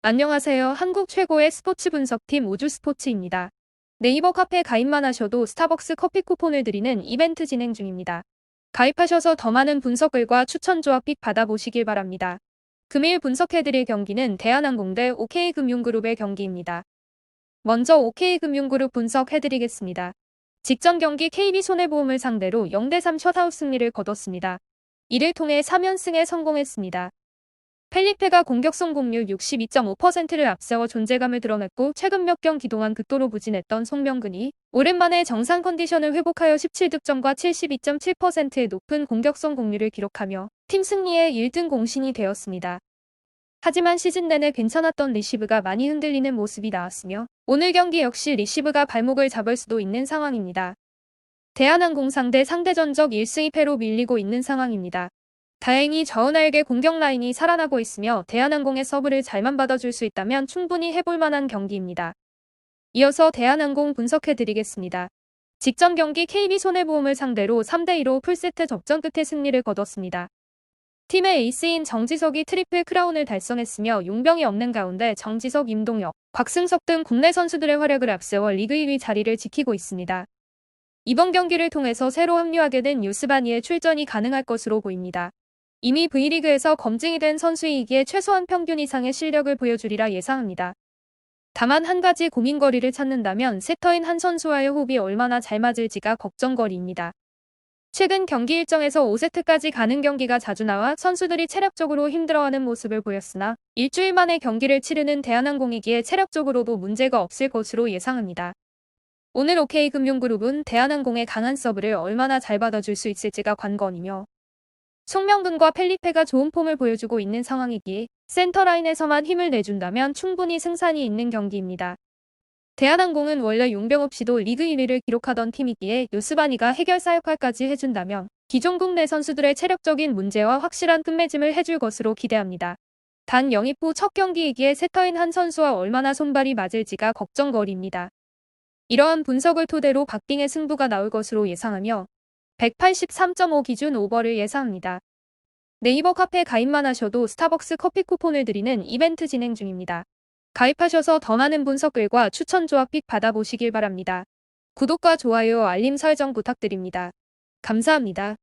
안녕하세요. 한국 최고의 스포츠 분석팀 우주 스포츠입니다. 네이버 카페 가입만 하셔도 스타벅스 커피 쿠폰을 드리는 이벤트 진행 중입니다. 가입하셔서 더 많은 분석글과 추천 조합 픽 받아보시길 바랍니다. 금일 분석해드릴 경기는 대한항공 대 OK금융그룹의 경기입니다. 먼저 OK금융그룹 분석해드리겠습니다. 직전 경기 KB손해보험을 상대로 0대3 셧아웃 승리를 거뒀습니다. 이를 통해 3연승에 성공했습니다. 펠리페가 공격 성공률 62.5%를 앞세워 존재감을 드러냈고 최근 몇 경기 동안 극도로 부진했던 송명근이 오랜만에 정상 컨디션을 회복하여 17득점과 72.7%의 높은 공격 성공률을 기록하며 팀 승리의 1등 공신이 되었습니다. 하지만 시즌 내내 괜찮았던 리시브가 많이 흔들리는 모습이 나왔으며 오늘 경기 역시 리시브가 발목을 잡을 수도 있는 상황입니다. 대한항공 상대 상대 전적 1승 2패로 밀리고 있는 상황입니다. 다행히 저은알게 공격 라인이 살아나고 있으며 대한항공의 서브를 잘만 받아줄 수 있다면 충분히 해볼 만한 경기입니다. 이어서 대한항공 분석해드리겠습니다. 직전 경기 KB손해보험을 상대로 3대2로 풀세트 접전 끝에 승리를 거뒀습니다. 팀의 에이스인 정지석이 트리플 크라운을 달성했으며 용병이 없는 가운데 정지석, 임동혁, 곽승석 등 국내 선수들의 활약을 앞세워 리그 1위 자리를 지키고 있습니다. 이번 경기를 통해서 새로 합류하게 된 유스바니의 출전이 가능할 것으로 보입니다. 이미 V리그에서 검증이 된 선수이기에 최소한 평균 이상의 실력을 보여주리라 예상합니다. 다만 한 가지 고민거리를 찾는다면 세터인 한 선수와의 호흡이 얼마나 잘 맞을지가 걱정거리입니다. 최근 경기 일정에서 5세트까지 가는 경기가 자주 나와 선수들이 체력적으로 힘들어하는 모습을 보였으나 일주일 만에 경기를 치르는 대한항공이기에 체력적으로도 문제가 없을 것으로 예상합니다. 오늘 OK금융그룹은 대한항공의 강한 서브를 얼마나 잘 받아줄 수 있을지가 관건이며 송명근과 펠리페가 좋은 폼을 보여주고 있는 상황이기에 센터라인에서만 힘을 내준다면 충분히 승산이 있는 경기입니다. 대한항공은 원래 용병 없이도 리그 1위를 기록하던 팀이기에 요스바니가 해결사 역할까지 해준다면 기존 국내 선수들의 체력적인 문제와 확실한 끝맺음을 해줄 것으로 기대합니다. 단 영입 후 첫 경기이기에 세터인 한 선수와 얼마나 손발이 맞을지가 걱정거리입니다. 이러한 분석을 토대로 박빙의 승부가 나올 것으로 예상하며 183.5 기준 오버를 예상합니다. 네이버 카페 가입만 하셔도 스타벅스 커피 쿠폰을 드리는 이벤트 진행 중입니다. 가입하셔서 더 많은 분석글과 추천 조합 픽 받아보시길 바랍니다. 구독과 좋아요, 알림 설정 부탁드립니다. 감사합니다.